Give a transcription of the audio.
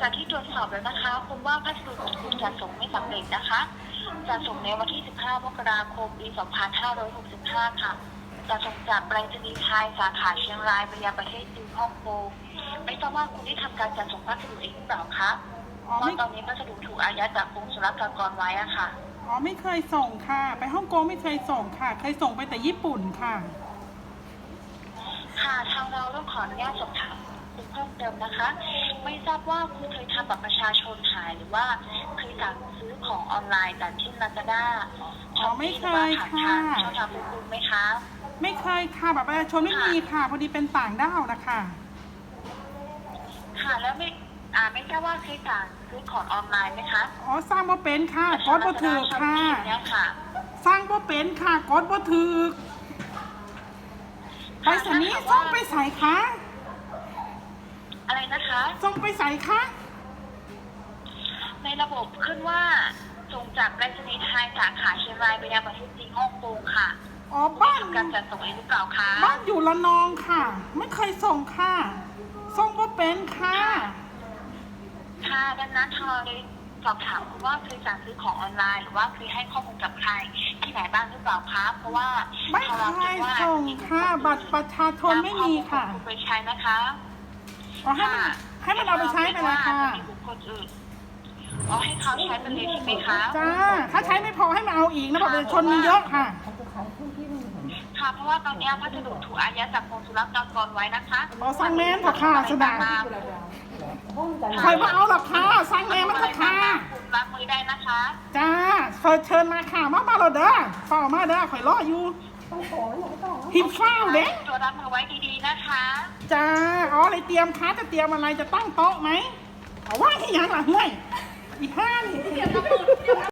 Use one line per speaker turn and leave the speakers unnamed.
จากที่ตรวจสอบแล้วนะคะคุณว่าพัสดุของคุณจะส่งไม่สำเร็จนะคะจะส่งในวันที่ 15 มกราคม ปี 2565 ค่ะจะส่งจากไปรษณีย์ไทยสาขาเชียงรายไปยังประเทศจีนฮ่องกงไม่ทราบว่าคุณได้ทำการจัดส่งพัสดุเองหรือเปล่าคะ
อ๋อ
เพราะ
ไม่
ตอนนี้พัสดุถูกอายัดจากกรมศุลกากรไว้อะค่ะ
อ๋อไม่เคยส่งค่ะ ไปฮ่องกงไม่เคยส่งค่ะ เคยส่งไปแต่ญี่ปุ่นค่ะ
ค่ะทางเราต้องขออนุญาตสอบถาม คุณเพิ่มเติมนะคะ ไม่ทราบว่าคุณเคยทำบัตรประชาชนหายหรือว่าเคยสั่งซื้อของออนไลน์จากที่ลาซาด้า
อ๋อไม่เคย
ผ่าน
ค่ะ
ทางช่องทางฟูคุณไหมคะ
ไม่เคยค่ะแบบประชาชนไม่มีค่ะ พอดีเป็นต่างด้าวนะคะ
ค่ะแล้วไม่อ่าไม่ทราบว่าเคยสั่งซื้อของออนไลน์ไหมคะ
อ๋อสร้างบ่เป็นค่ะกดบ่ถือค่ะ
เนี่ยค่ะ
สร้างบ่เป็นค่ะกดบ่ถือไปสนีย์ส่งไปใส่คะ
อะไรนะคะ
ส่งไปใส่คะ
ในระบบขึ้นว่าส่งจากไปรษณีย์ไทยสาขาเชียงรายไปยังประเทศจีนฮ่องกงค่ะ
อ๋อ
คุณ
บ้าน
ทำการจัดส่งเองหรือเปล่าคะ
บ้านอยู่ละนองค่ะ ไม่เคยส่งค่ะส่งบ่เป็นค่ะ
ค่ะดังนั้นทางเราเลยสอบถามคุณว่าเคยสั่งซื้อของออนไลน์หรือว่าเคยให้ข้อมูลกับใครที่ไหนบ้างหรือเปล่าคะเพราะว่า
ไม่
ทางเรา
เค
คิด
ย
ว่า
ส่งค่ะ บัตรประชาชนไม่มีค่ะ
นำข้อมูลของคุณไปใช้นะคะ
อ๋อให้มันให้มันเอาไปใช้ไปเลยค่ะ
ว่าจมีบุคคลอื่นอ๋อให้เขาใช้ไปเลยใช่ไหมคะ
จ้า ถ้าใช้ไม่พอให้มาเอาอีกนะบัตรประชาชนมีเยอะค่ะ
ค่ะ เพราะว่าตอนนี้พัสดุถูกอายัดจากกรมศุลกากรไว้นะคะ
อ๋อสั่งแมนเถอะค่ะสดาคอยมาเอาหรอกค่ะสั่งแมนมันเถอะค่ะ
คุณรับมือได้นะคะ
จ้าเชิญเชิญมาค่ะ มามาเราเด้อเฝ้ามาเด้อคอยรออยู่ หิบข้าวเด้
ตัวรับมือไว้ดีๆนะคะ
จ้าอ๋ออะไรเตรียมคะจะเตรียมอะไรจะตั้งโต๊ะไหมเอาว่าที่ยังล่ะเฮ้ยอีห้านี่